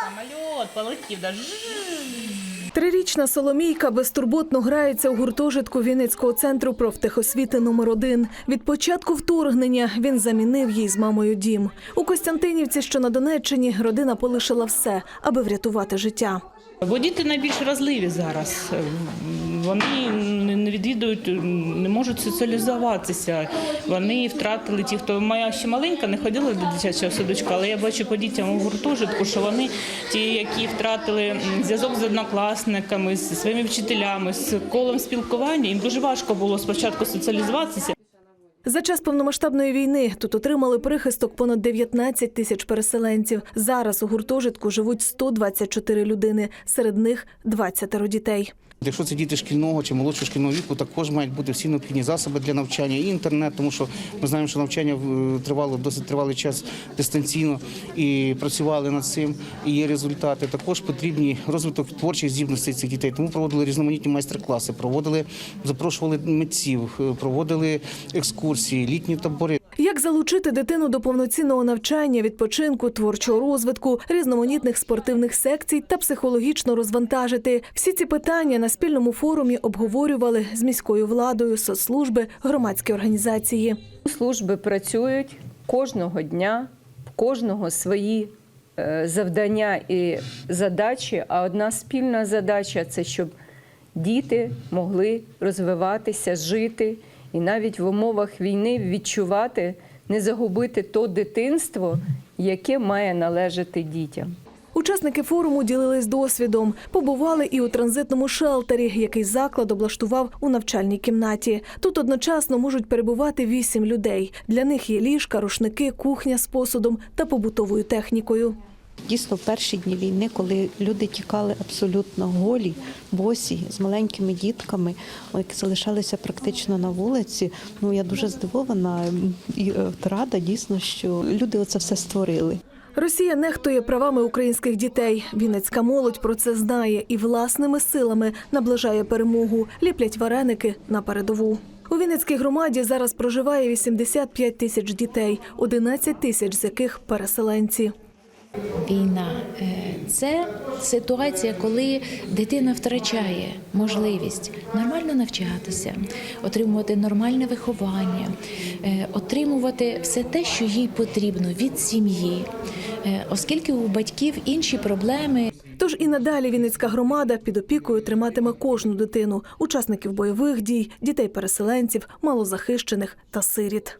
Самоліт полетів. Да. Трирічна Соломійка безтурботно грається у гуртожитку Вінницького центру профтехосвіти номер 1 Від початку вторгнення він замінив їй з мамою дім. У Костянтинівці, що на Донеччині, родина полишила все, аби врятувати життя. Бо діти найбільш вразливі зараз. Вони не відвідують, не можуть соціалізуватися. Вони втратили ті, хто моя ще маленька, не ходила до дитячого садочка, але я бачу по дітям у гуртожитку, що вони ті, які втратили зв'язок з однокласниками, з своїми вчителями, з колом спілкування. Їм дуже важко було спочатку соціалізуватися. За час повномасштабної війни тут отримали прихисток понад 19 тисяч переселенців. Зараз у гуртожитку живуть 124 людини, серед них 20 дітей. Якщо це діти шкільного чи молодшого шкільного віку, також мають бути всі необхідні засоби для навчання і інтернет, тому що ми знаємо, що навчання е, тривало досить тривалий час дистанційно і працювали над цим. І є результати. Також потрібні розвиток творчих здібностей цих дітей. Тому проводили різноманітні майстер-класи, проводили, запрошували митців, е, проводили екскурсії, літні табори. Як залучити дитину до повноцінного навчання, відпочинку, творчого розвитку, різноманітних спортивних секцій та психологічно розвантажити? Всі ці питання на спільному форумі обговорювали з міською владою, соцслужби, громадські організації. Служби працюють кожного дня, кожного свої е, завдання і задачі. А одна спільна задача це щоб діти могли розвиватися, жити і навіть в умовах війни відчувати, не загубити то дитинство, яке має належати дітям. Учасники форуму ділились досвідом. Побували і у транзитному шелтері, який заклад облаштував у навчальній кімнаті. Тут одночасно можуть перебувати вісім людей. Для них є ліжка, рушники, кухня з посудом та побутовою технікою. Дійсно, в перші дні війни, коли люди тікали абсолютно голі, босі, з маленькими дітками, які залишалися практично на вулиці. Ну я дуже здивована і е, рада дійсно, що люди оце все створили. Росія нехтує правами українських дітей. Вінницька молодь про це знає і власними силами наближає перемогу, ліплять вареники на передову. У Вінницькій громаді зараз проживає 85 тисяч дітей, 11 тисяч з яких переселенці. Війна е, це ситуація, коли дитина втрачає можливість нормально навчатися, отримувати нормальне виховання, е, отримувати все те, що їй потрібно від сім'ї, Е, оскільки у батьків інші проблеми. Тож і надалі Вінницька громада під опікою триматиме кожну дитину, учасників бойових дій, дітей-переселенців, малозахищених та сиріт.